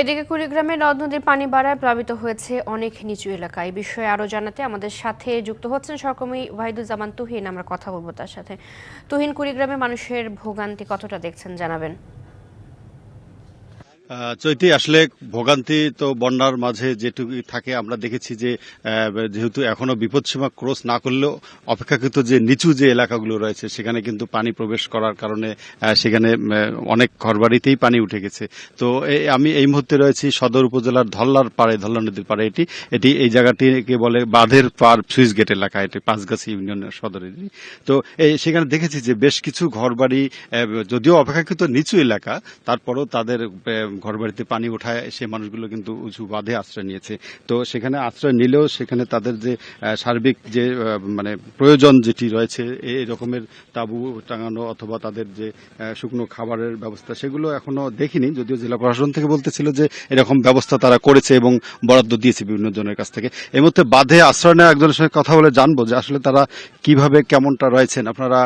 এদিকে কুড়িগ্রামে নদ নদীর পানি বাড়ায় প্লাবিত হয়েছে অনেক নিচু এলাকা। এই বিষয়ে আরও জানাতে আমাদের সাথে যুক্ত হচ্ছেন সহকর্মী ওয়াহিদুজ্জামান তুহিন। আমরা কথা বলব তার সাথে। তুহিন, কুড়িগ্রামে মানুষের ভোগান্তি কতটা দেখছেন, জানাবেন। চৈতি আসলে ভোগান্তি তো বন্যার মাঝে যেটুকু থাকে, আমরা দেখেছি যে যেহেতু এখনও বিপদসীমা ক্রস না করলেও অপেক্ষাকৃত যে নিচু যে এলাকাগুলো রয়েছে, সেখানে কিন্তু পানি প্রবেশ করার কারণে সেখানে অনেক ঘরবাড়িতেই পানি উঠে গেছে। তো আমি এই মুহূর্তে রয়েছি সদর উপজেলার ধল্লার পাড়ে, ধল্লা নদীর পাড়ে এটি। এটি এই জায়গাটিকে বলে বাঁধের পার সুইচ গেট এলাকা, এটি পাঁচগাছি ইউনিয়নের সদরের তো এই সেখানে দেখেছি যে বেশ কিছু ঘরবাড়ি যদিও অপেক্ষাকৃত নিচু এলাকা, তারপরও তাদের ঘরবাড়িতে পানি ওঠায়, সে মানুষগুলো কিন্তু উঁচু বাঁধে আশ্রয় নিয়েছে। তো সেখানে আশ্রয় নিলেও সেখানে তাদের যে সার্বিক যে মানে প্রয়োজন যেটি রয়েছে এই রকমের তাঁবু টাঙানো অথবা তাদের যে শুকনো খাবারের ব্যবস্থা, সেগুলো এখনও দেখিনি। যদিও জেলা প্রশাসন থেকে বলতেছিল যে, এরকম ব্যবস্থা তারা করেছে এবং বরাদ্দ দিয়েছে বিভিন্ন জনের কাছ থেকে। এই মুহূর্তে বাঁধে আশ্রয় নেওয়া একজনের সঙ্গে কথা বলে জানব যে আসলে তারা কীভাবে কেমনটা রয়েছেন। আপনারা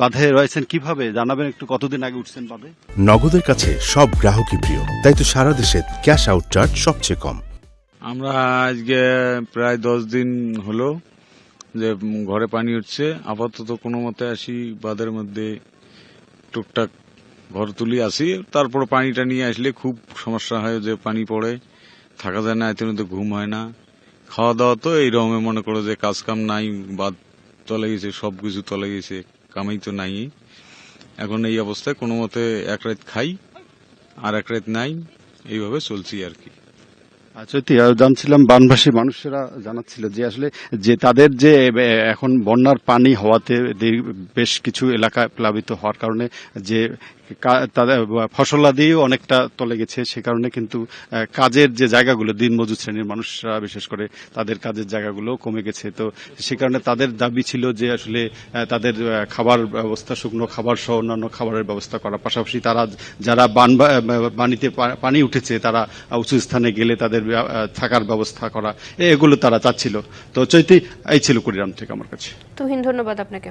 বাঁধে রয়েছেন কীভাবে? জানাবেন একটু কতদিন আগে উঠছেন বাঁধে? নগদের কাছে সব গ্রাহকই প্রিয়। তাই তো সারা দেশে ক্যাশ আউট চার্জ সবচেয়ে কম। আমরা আজকে প্রায় দশ দিন হলো যে ঘরে পানি উঠছে। আপাতত কোনো মতে আসি বাঁধের মধ্যে টুকটাক ঘর তুলি আসি। তারপর পানিটা নিয়ে আসলে খুব সমস্যা হয় যে পানি পড়ে, থাকা যায় না, এতে ঘুম হয় না। খাওয়া দাওয়া তো এই রকমে মনে করো যে কাজ কাম নাই, বাদ তলে গেছে সব কিছু তলে গেছে, কামাই তো নাই। এখন এই অবস্থায় কোনো মতে এক রাত খাই। আর এক রাত নাই এইভাবে চলছি আর কি। আচ্ছা, জানছিলাম বানভাসী মানুষেরা জানাচ্ছিল যে আসলে যে তাদের যে এখন বন্যার পানি হওয়াতে বেশ কিছু এলাকা প্লাবিত হওয়ার কারণে যে তাদের ফসলাদিও অনেকটা তলে গেছে সে কারণে কিন্তু কাজের যে জায়গাগুলো, দিনমজুর শ্রেণির মানুষরা, বিশেষ করে তাদের কাজের জায়গাগুলো কমে গেছে। তো সে কারণে তাদের দাবি ছিল যে আসলে তাদের খাবার ব্যবস্থা, শুকনো খাবার সহ অন্যান্য খাবারের ব্যবস্থা করা পাশাপাশি তারা যারা বান পানি উঠেছে, তারা উঁচু স্থানে গেলে তাদের থাকার ব্যবস্থা করা, এগুলো তারা চাচ্ছিল। তো চৈতি, এই ছিল কুড়িগ্রাম থেকে আমার কাছে। তুহিন, ধন্যবাদ আপনাকে।